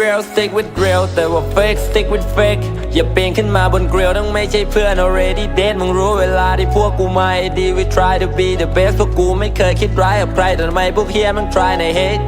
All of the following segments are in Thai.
real stick with real แต่ว่า fake stick with fake อย่าปีนขึ้นมาบนเกลียวต้องไม่ใช่เพื่อน already dead มึงรู้เวลาที่พวกกูมาไอ้ดี we try to be the best พวกกูไม่เคยคิดร้ายกับใครแต่ทำไมพวกเฮียมัน try ใน hate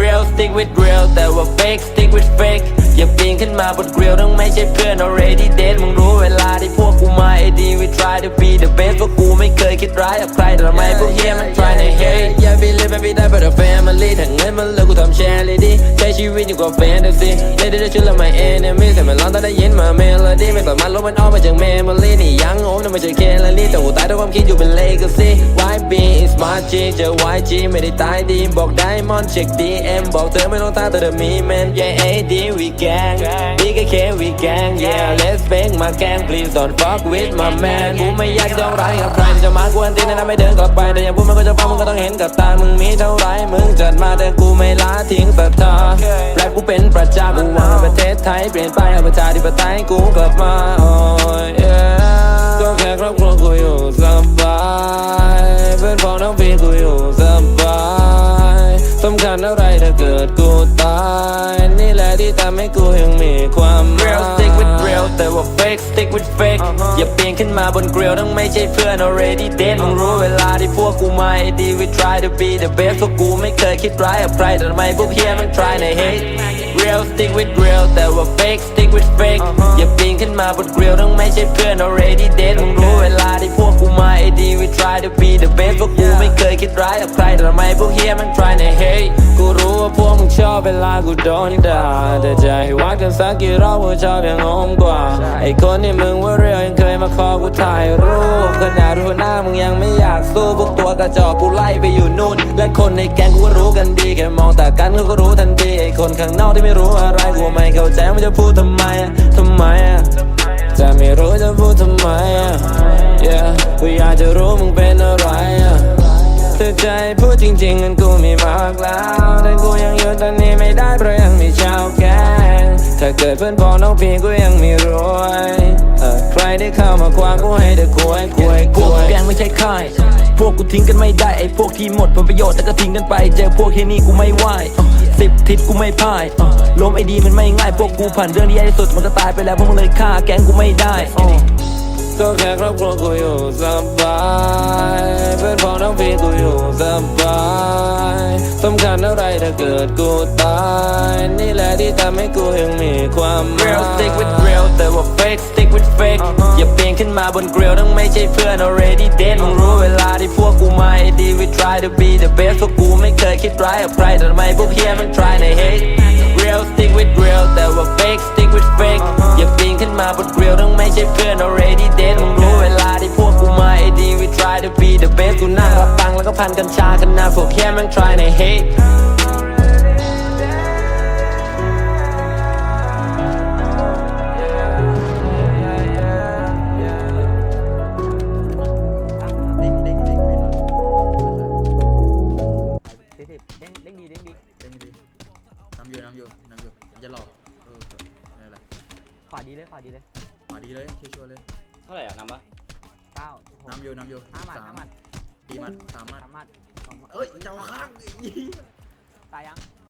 real stick with real แต่ว่า fake stick with fake อย่าปีนขึ้นมาบนเกลียวต้องไม่ใช่เพื่อน already dead มึงรู้เวลาที่พวกกูมาไอ้ดี we try to be the best พวกกูไม่เคยคิดร้ายกับใครแต่ทำไมพวกเฮียมัน try ใน hate อย่า believe every day but a family ถ้าเงินมันเหลือกูทำแชีวิตอยู่กับ fantasy ไม่ได้จะช่อละไม่เอนมิสแต่มันร้องตอนได้ยินมาเมโลดี้ไม่สามารถลบมันออกมาจากเมมโมรี่นี่ยังโอมนั่นไม่ใช่แค่ละนี่แต่หัวตายด้วยความคิดอยู่เป็น legacy YB is my G เจอ YG ไม่ได้ตายดี บอก diamond เช็ค DM บอกเธอไม่ต้องตาแต่เธอมี man yeah AD we gang BKK we gang yeah let's bang my gang please don't fuck with my man กูไม่อยากจะร้ายกับใครจะมากวนตีนนะไม่เดินกลับไป แต่อย่าพูดมันก็จะฟังมึงก็ต้องเห็นกับตา มึงมีเท่าไรมึงจัดมาแต่กูไม่ละทิ้งศรัทธาแรปกูเป็นประจากูวังประเทศไทยเปลี่ยนไปให้ประชาธิปไตยกูกลับมาโอ้ย yeah ก็แค่ครอบครัวกูอยู่สบาย เพื่อนพ้องน้องพี่กูอยู่สบายสำคัญอะไรถ้าเกิดกูตาย นี่แหละที่ทำให้กูยังมีความหมาย Real stick with real แต่ว่า fake stick with fake อย่าปีนขึ้นมาบนเกลียวต้องไม่ใช่เพื่อน already dead มึงรู้เวลาที่พวกกูมาไอ้ดี we try to be the best พวกกูไม่เคยคิดร้ายกับใครแต่ทำไมพวกเฮียมัน try ใน hate real stick with real แต่ว่า fake stick with fake อย่าปีนขึ้นมาบนเกลียวต้องไม่ใช่เพื่อน already dead มึงรู้เวลาที่พวกกูมาไอ้ดี we try to be เคยคิดร้ายกับใครแต่ทำไมพวกเฮียมัน try ใน hate กูรู้ว่าพวกมึงชอบเวลากูโดนด่าแต่ใจวัดกันสักกี่รอบว่าชอบยังงงกว่า ไอ้คนที่มึงว่าเรียวยังเคยมาขอกูถ่ายรูปขนาดรูปหน้ามึงยังไม่อยากสู้พวกตัวกระจอกกูไล่ไปอยู่นู่น และคนในแก๊งกูก็รู้กันดีแค่มองตากันเขาก็รู้ทันทีไอ้คนข้างนอกที่ไม่รู้อะไรกูไม่เข้าใจมันจะพูดทำไมอะทำไมอะจะไม่รู้จะพูดทำไมอะ yeah กูอยากจะรู้มึงเป็นอะไรอะ ถ้าใจพูดจริงๆงั้นกูมีมากแล้ว แต่กูยังอยู่ตอนนี้ไม่ได้เพราะยังมีชาวแกงถ้าเกิดเพื่อนพ้องน้องพี่กูยังมีรวยเออใครที่เข้ามาควางกูให้เด็กคุยคุยพคุวกยแกงไม่ใช่ค่ายพวกกูทิ้งกันไม่ได้ไอ้พวกที่หมดผลประโยชน์แต่ก็ทิ้งกันไป เจอพวกแค่นี้กูไม่ไหวอะสิบทิศกูไม่พ่ายอะล้มไอ้ดีมันไม่ง่ายพวกกูผ่านเรื่องที่แย่ที่สุดมันก็ตายไปแล้วพวกมึงเลยฆ่าแกงกูไม่ได้อะก็แค่ครอบครัวกูอยู่สบายเพื่อนพ้อ งน้องพี่กูอยู่สบายสำคัญอะไรถ้าเกิดกูตาย นี่แหละที่ทำให้กูยังมีความหมาย Real stick with real แต่ว่า fake stick with fake อย่าปีนขึ้นมาบนเกลียวต้องไม่ใช่เพื่อน already dead มึงรู้เวลาที่พวกกูมาไอ้ดี we try to be the best พวกกูไม่เคยคิดร้ายกับใครแต่ทำไมพวกเฮียมัน try ใน hate นั่งรับตังค์แล้วก็พันกัญชาขนาดพวกเฮียมัน try ใน hate สี่สิบเด้งเด้งดีเด้งดีเต็มดีนำอยู่นำอยู่นำอยู่มันจะหลอกเออไม่เป็นไรขวาดีเลยขวาดีเลยมาดีเลยชัวร์ๆเลยเท่าไหร่อะนำปะเก้าหกนำอยู่นำอยู่ห้าหมัดสามห้าหมัด สี่หมัดสามหมัดสามหมัดสองหมัดเอ้ยเจ้าข้างตายยัง